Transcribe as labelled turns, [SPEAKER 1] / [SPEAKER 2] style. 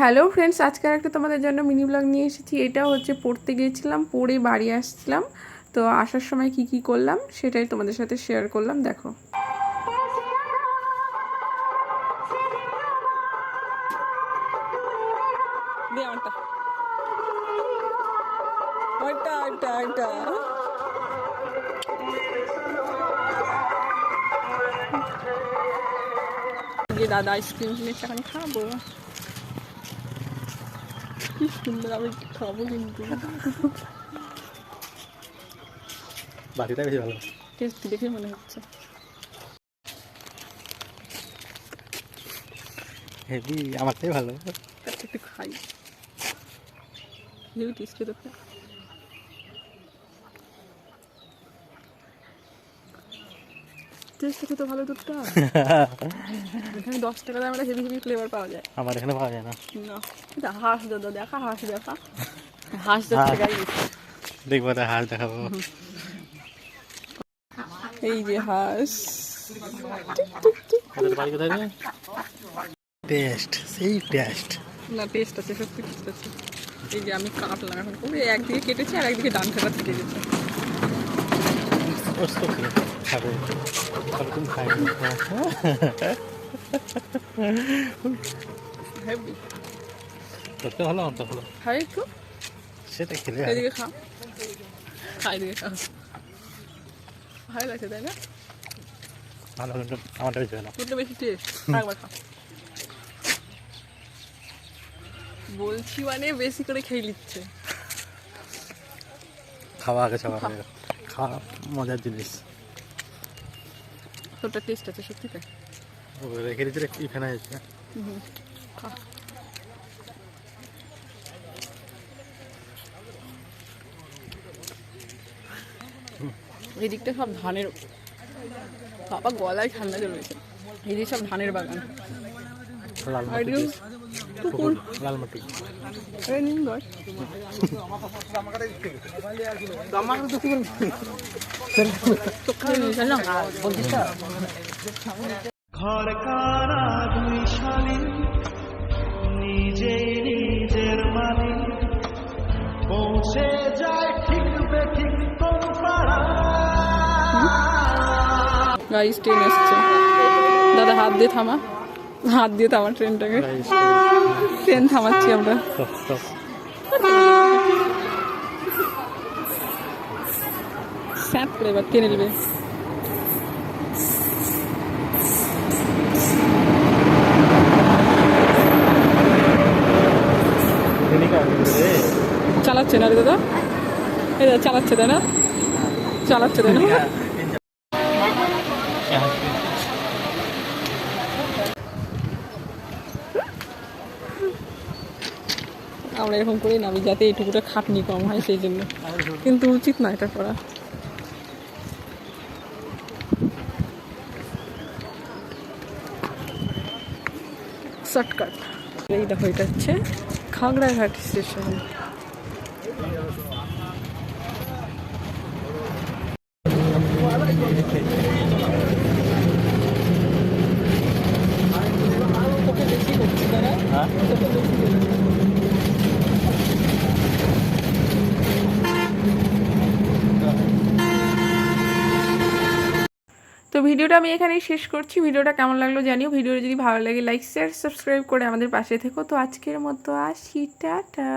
[SPEAKER 1] Hello friends আজকে একটা তোমাদের জন্য মিনি ব্লগ নিয়ে এসেছি। এটা হচ্ছে পড়তে গিয়েছিলাম, পড়ে বাড়ি আসছিলাম। তো আসার সময় কি কি করলাম সেটাই তোমাদের সাথে শেয়ার করলাম, দেখো। দাদা আইসক্রিম কিনেছে, এখন খাব। কি সুন্দর আমি খাব কিন্তু
[SPEAKER 2] বাকিটা বেশি ভালো।
[SPEAKER 1] টেস্ট দেখে মনে হচ্ছে।
[SPEAKER 2] হেভি আমারটাই ভালো।
[SPEAKER 1] আচ্ছা একটু খাই। হেভি টেস্টি তো টেস্ট তো ভালো দুধটা? এখানে দশ টাকা দামের হেভি হেভি ফ্লেভার পাওয়া যায়।
[SPEAKER 2] আমার এখানে পাওয়া যায় না।
[SPEAKER 1] না। হাঁস দাদা দেখা হাঁস দেখা। হাঁস যাচ্ছে
[SPEAKER 2] দেখব তাই হার দেখাবো।
[SPEAKER 1] এই যে হাঁস।
[SPEAKER 2] টেস্ট সেই টেস্ট
[SPEAKER 1] না টেস্ট আছে সত্যি টেস্ট আছে। এই যে আমি কাটলাম এখন। একদিকে কেটেছি আর একদিকে ডান ফেরা থেকে গেছে।
[SPEAKER 2] খাবে। তুমি খাই
[SPEAKER 1] হেভি
[SPEAKER 2] তোরটা ভালো আমার ভালো
[SPEAKER 1] খাই একটু?
[SPEAKER 2] সেটা খেলে
[SPEAKER 1] এদিকে খা খা এদিকে খা ভালো লাগছে তাই না?
[SPEAKER 2] ভালো কিন্তু আমারটা বেশি ভালো।
[SPEAKER 1] দুটো বেশি টেস্ট। একবার খা বলছি মানে বেশি করে খেয়ে নিচ্ছে।
[SPEAKER 2] খাওয়া আগে সবার খাওয়া মজার জিনিস।
[SPEAKER 1] তোরটা টেস্ট আছে সত্যি তাই
[SPEAKER 2] রেখে দিতে হয়েছে
[SPEAKER 1] খা। এদিকটা সব ধানের বাবা গলায় ঠান্ডা চলেছে এদিক সব ধানের বাগান। পুকুর। আরে
[SPEAKER 3] ঘর কারা দুই শালী নিজে নিজের মালিক পৌঁছে যায় ঠিক বেঠিক কোন পাড়া
[SPEAKER 1] গাইস ট্রেন এসছে দাদা হাত দিয়ে থামা। হাত দিয়ে থামা ট্রেনটাকে। ট্রেন থামাচ্ছি আমরা. স্যাপ করে এবার টেনে নেবে। চালাচ্ছে না রে দাদা? এই দাদা চালাচ্ছে, তাই না? চালাচ্ছে, তাই না? আমরা এরকম করেই নামি, যাতে এইটুকুটা খাটনি কম হয় সেই জন্য। কিন্তু উচিত না এটা করা। শর্টকাট। এই দেখো, এটা হচ্ছে খাগড়াঘাট স্টেশন। তো ভিডিওটা আমি এখানেই শেষ করছি। ভিডিওটা কেমন লাগল জানিও। ভিডিওটা যদি ভালো লাগে লাইক শেয়ার সাবস্ক্রাইব করে আমাদের পাশে থেকো। তো আজকের মতো আসি, টাটা।